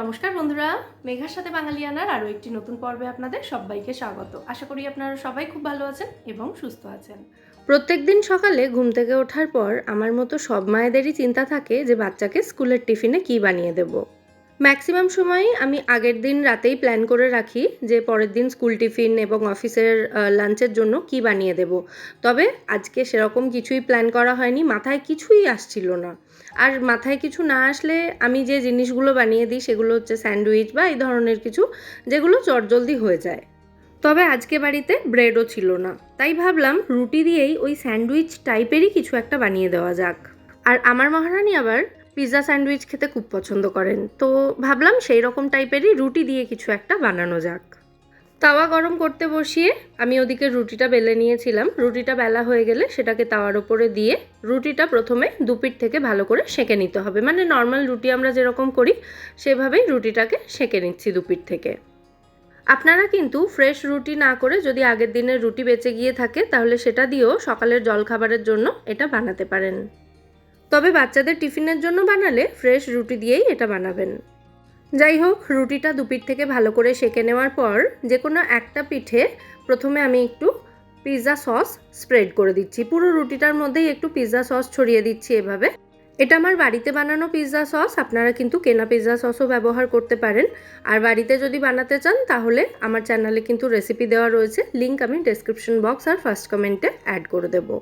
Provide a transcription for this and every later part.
নমস্কার বন্ধুরা, মেঘার সাথে বাঙালিয়ানার আরও একটি নতুন পর্বে আপনাদের সবাইকে স্বাগত। আশা করি আপনারা সবাই খুব ভালো আছেন এবং সুস্থ আছেন। প্রত্যেক দিন সকালে ঘুম থেকে ওঠার পর আমার মতো সব মায়েদেরই চিন্তা থাকে যে বাচ্চাকে স্কুলের টিফিনে কি বানিয়ে দেব। ম্যাক্সিমাম সময়ই আমি আগের দিন রাতেই প্ল্যান করে রাখি যে পরের দিন স্কুল টিফিন এবং অফিসের লাঞ্চের জন্য কি বানিয়ে দেব। তবে আজকে সেরকম কিছুই প্ল্যান করা হয়নি, মাথায় কিছুই আসছিল না। আর মাথায় কিছু না আসলে আমি যে জিনিসগুলো বানিয়ে দিই সেগুলো হচ্ছে স্যান্ডউইচ বা এই ধরনের কিছু যেগুলো চটজলদি হয়ে যায়। তবে আজকে বাড়িতে ব্রেডও ছিল না। তাই ভাবলাম রুটি দিয়েই ওই স্যান্ডউইচ টাইপেরই কিছু একটা বানিয়ে দেওয়া যাক। আর আমার মহারানী আবার পিৎজা স্যান্ডউইচ খেতে খুব পছন্দ করেন। তো ভাবলাম সেই রকম টাইপেরই রুটি দিয়ে কিছু একটা বানানো যাক। তাওয়া গরম করতে বসিয়ে আমি ওদিকে রুটিটা বেলে নিয়েছিলাম। রুটিটা বেলা হয়ে গেলে সেটাকে তাওয়ার ওপরে দিয়ে রুটিটা প্রথমে দুপিট থেকে ভালো করে সেঁকে নিতে হবে। মানে নর্মাল রুটি আমরা যেরকম করি, সেভাবেই রুটিটাকে সেঁকে নিচ্ছি দুপিট থেকে। আপনারা কিন্তু ফ্রেশ রুটি না করে যদি আগের দিনের রুটি বেঁচে গিয়ে থাকে, তাহলে সেটা দিয়েও সকালের জলখাবারের জন্য এটা বানাতে পারেন। তবে বাচ্চাদের টিফিনের জন্য বানালে ফ্রেশ রুটি দিয়েই এটা বানাবেন। যাই হোক রুটিটা দুপিঠ থেকে ভালো করে সেঁকে নেওয়ার পর যে কোনো একটা পিঠে প্রথমে আমি একটু পিৎজা সস স্প্রেড করে দিচ্ছি। পুরো রুটিটার মধ্যেই একটু পিৎজা সস ছড়িয়ে দিচ্ছি এভাবে। এটা আমার বাড়িতে বানানো পিৎজা সস, আপনারা কিন্তু কেনা পিৎজা সসও ব্যবহার করতে পারেন। আর বাড়িতে যদি বানাতে চান, তাহলে আমার চ্যানেলে কিন্তু রেসিপি দেওয়া রয়েছে। লিঙ্ক আমি ডেসক্রিপশন বক্স আর ফার্স্ট কমেন্টে অ্যাড করে দেবো।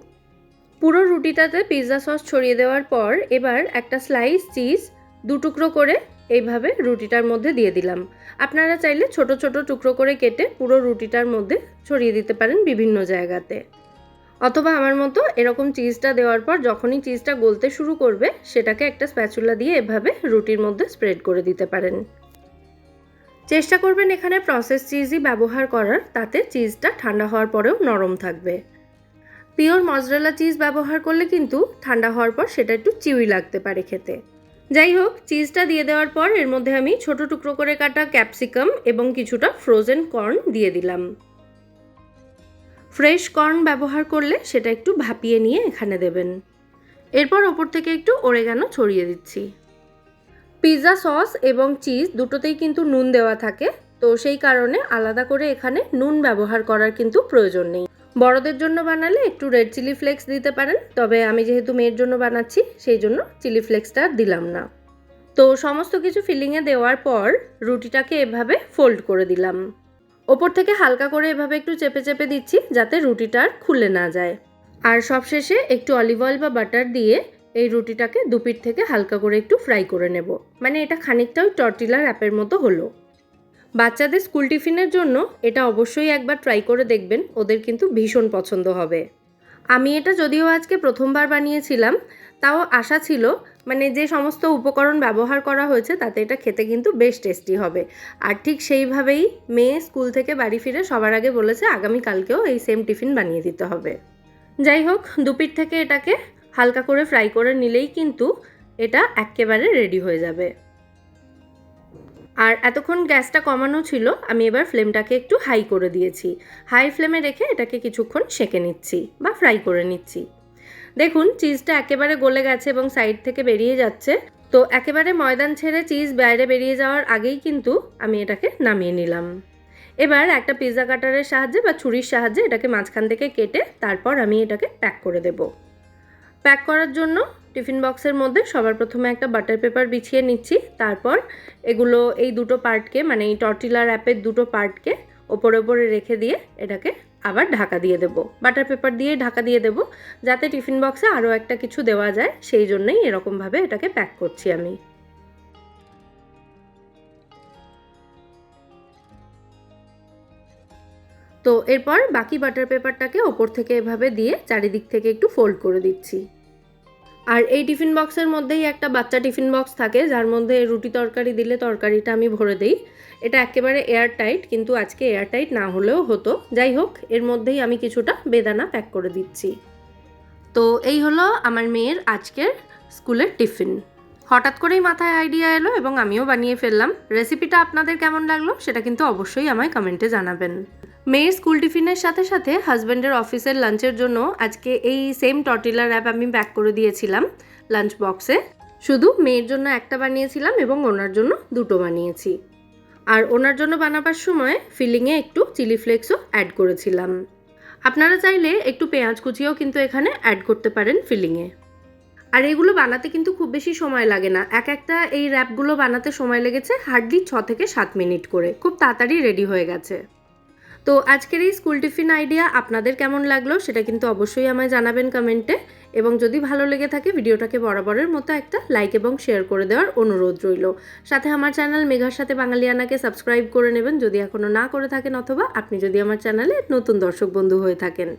পুরো রুটিটাতে পিৎজা সস ছড়িয়ে দেওয়ার পর এবার একটা স্লাইস চিজ দু টুকরো করে এইভাবে রুটিটার মধ্যে দিয়ে দিলাম। আপনারা চাইলে ছোট ছোট টুকরো করে কেটে পুরো রুটিটার মধ্যে ছড়িয়ে দিতে পারেন বিভিন্ন জায়গাতে। অথবা আমার মতো এরকম চিজটা দেওয়ার পর যখনই চিজটা গলতে শুরু করবে, সেটাকে একটা স্প্যাচুলা দিয়ে এভাবে রুটির মধ্যে স্প্রেড করে দিতে পারেন। চেষ্টা করবেন এখানে প্রসেস চিজই ব্যবহার করার, তাতে চিজটা ঠান্ডা হওয়ার পরেও নরম থাকবে। পিওর মজরেলা চিজ ব্যবহার করলে কিন্তু ঠান্ডা হওয়ার পর সেটা একটু চিউই লাগতে পারে খেতে। যাই হোক, চিজটা দিয়ে দেওয়ার পর এর মধ্যে আমি ছোট টুকরো করে কাটা ক্যাপসিকাম এবং কিছুটা ফ্রোজেন কর্ন দিয়ে দিলাম। ফ্রেশ কর্ন ব্যবহার করলে সেটা একটু ভাপিয়ে নিয়ে এখানে দেবেন। এরপর ওপর থেকে একটু ওরেগানো ছড়িয়ে দিচ্ছি। পিৎজা সস এবং চিজ দুটোতেই কিন্তু নুন দেওয়া থাকে, তো সেই কারণে আলাদা করে এখানে নুন ব্যবহার করার কিন্তু প্রয়োজন নেই। বড়দের জন্য বানালে একটু রেড চিলি ফ্লেক্স দিতে পারেন। তবে আমি যেহেতু মেয়ের জন্য বানাচ্ছি, সেই জন্য চিলি ফ্লেক্সটা দিলাম না। তো সমস্ত কিছু ফিলিংয়ে দেওয়ার পর রুটিটাকে এভাবে ফোল্ড করে দিলাম। ওপর থেকে হালকা করে এভাবে একটু চেপে চেপে দিচ্ছি, যাতে রুটিটা আর খুলে না যায়। আর সবশেষে একটু অলিভ অয়েল বা বাটার দিয়ে এই রুটিটাকে দুপিট থেকে হালকা করে একটু ফ্রাই করে নেব। মানে এটা খানিকটা ওই টর্টিলার অ্যাপের মতো হলো। বাচ্চাদের স্কুল টিফিনের জন্য এটা অবশ্যই একবার ট্রাই করে দেখবেন, ওদের কিন্তু ভীষণ পছন্দ হবে। আমি এটা যদিও আজকে প্রথমবার বানিয়েছিলাম, তাও আশা ছিল মানে যে সমস্ত উপকরণ ব্যবহার করা হয়েছে তাতে এটা খেতে কিন্তু বেশ টেস্টি হবে। আর ঠিক সেইভাবেই মেয়ে স্কুল থেকে বাড়ি ফিরে সবার আগে বলেছে আগামীকালকেও এই সেম টিফিন বানিয়ে দিতে হবে। যাই হোক, দুপিট থেকে এটাকে হালকা করে ফ্রাই করে নিলেই কিন্তু এটা একেবারে রেডি হয়ে যাবে। আর এতক্ষণ গ্যাসটা কমানো ছিল, আমি এবার ফ্লেমটাকে একটু হাই করে দিয়েছি। হাই ফ্লেমে রেখে এটাকে কিছুক্ষণ সেঁকে নিচ্ছি বা ফ্রাই করে নিচ্ছি। দেখুন, চিজটা একেবারে গলে গেছে এবং সাইড থেকে বেরিয়ে যাচ্ছে। তো একেবারে ময়দান ছেড়ে চিজ বাইরে বেরিয়ে যাওয়ার আগেই কিন্তু আমি এটাকে নামিয়ে নিলাম। এবার একটা পিৎজা কাটারের সাহায্যে বা ছুরির সাহায্যে এটাকে মাঝখান থেকে কেটে তারপর আমি এটাকে প্যাক করে দেব। প্যাক করার জন্য টিফিন বক্সের মধ্যে সবার প্রথমে একটা বাটার পেপার বিছিয়ে নিচ্ছি, তারপর এগুলো, এই দুটো পার্টকে মানে এই টর্টিলার অ্যাপের দুটো পার্টকে ওপরে ওপরে রেখে দিয়ে এটাকে আবার ঢাকা দিয়ে দেবো। বাটার পেপার দিয়ে ঢাকা দিয়ে দেবো, যাতে টিফিন বক্সে আরও একটা কিছু দেওয়া যায়, সেই জন্যই এরকমভাবে এটাকে প্যাক করছি আমি। তো এরপর বাকি বাটার পেপারটাকে ওপর থেকে এভাবে দিয়ে চারিদিক থেকে একটু ফোল্ড করে দিচ্ছি। আর এই টিফিন বক্সের মধ্যেই একটা বাচ্চা টিফিন বক্স থাকে, যার মধ্যে রুটি তরকারি দিলে তরকারিটা আমি ভরে দিই। এটা একেবারে এয়ার টাইট কিন্তু আজকে এয়ার টাইট না হলেও হতো। যাই হোক, এর মধ্যেই আমি কিছুটা বেদানা প্যাক করে দিচ্ছি। তো এই হলো আমার মেয়ের আজকের স্কুলের টিফিন। হঠাৎ করেই মাথায় আইডিয়া এলো এবং আমিও বানিয়ে ফেললাম। রেসিপিটা আপনাদের কেমন লাগল সেটা কিন্তু অবশ্যই আমায় কমেন্টে জানাবেন। মেয়ের স্কুল টিফিনের সাথে সাথে হাজব্যান্ডের অফিসের লাঞ্চের জন্য আজকে এই সেম টর্টিলার অ্যাপ আমি ব্যাক করে দিয়েছিলাম লাঞ্চ বক্সে শুধু মেয়ের জন্য একটা বানিয়েছিলাম এবং ওনার জন্য দুটো বানিয়েছি। আর ওনার জন্য বানাবার সময় ফিলিংয়ে একটু চিলি ফ্লেক্সও অ্যাড করেছিলাম। আপনারা চাইলে একটু পেঁয়াজ কুচিও কিন্তু এখানে অ্যাড করতে পারেন ফিলিংয়ে আর এগুলো বানাতে কিন্তু খুব বেশি সময় লাগে না। এক একটা এই র্যাপগুলো বানাতে সময় লেগেছে হার্ডলি ছ থেকে সাত মিনিট করে। খুব তাড়াতাড়ি রেডি হয়ে গেছে। তো আজকের এই স্কুল টিফিন আইডিয়া আপনাদের কেমন লাগল সেটা কিন্তু অবশ্যই আমায় জানাবেন কমেন্টে। এবং যদি ভালো লেগে থাকে ভিডিওটাকে বরাবরের মতো একটা লাইক এবং শেয়ার করে দেওয়ার অনুরোধ রইল। সাথে আমার চ্যানেল মেঘার সাথে বাঙালিয়ানাকে সাবস্ক্রাইব করে নেবেন। যদি এখনও না করে থাকেন অথবা আপনি যদি আমার চ্যানেলে নতুন দর্শক বন্ধু হয়ে থাকেন।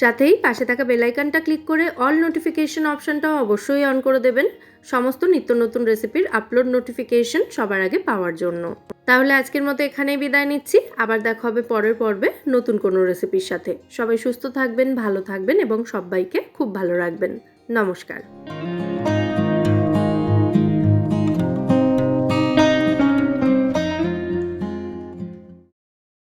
সাথেই পাশে থাকা বেলাইকানটা ক্লিক করে অল নোটিফিকেশন অপশনটাও অবশ্যই অন করে দেবেন। সমস্ত নিত্য নতুন রেসিপির আপলোড নোটিফিকেশন সবার আগে পাওয়ার জন্য। তাহলে আজকের মতো এখানেই বিদায় নিচ্ছি। আবার দেখা হবে পরের পর্বে নতুন কোনো রেসিপির সাথে। সবাই সুস্থ থাকবেন, ভালো থাকবেন এবং সবাইকে খুব ভালো রাখবেন। নমস্কার।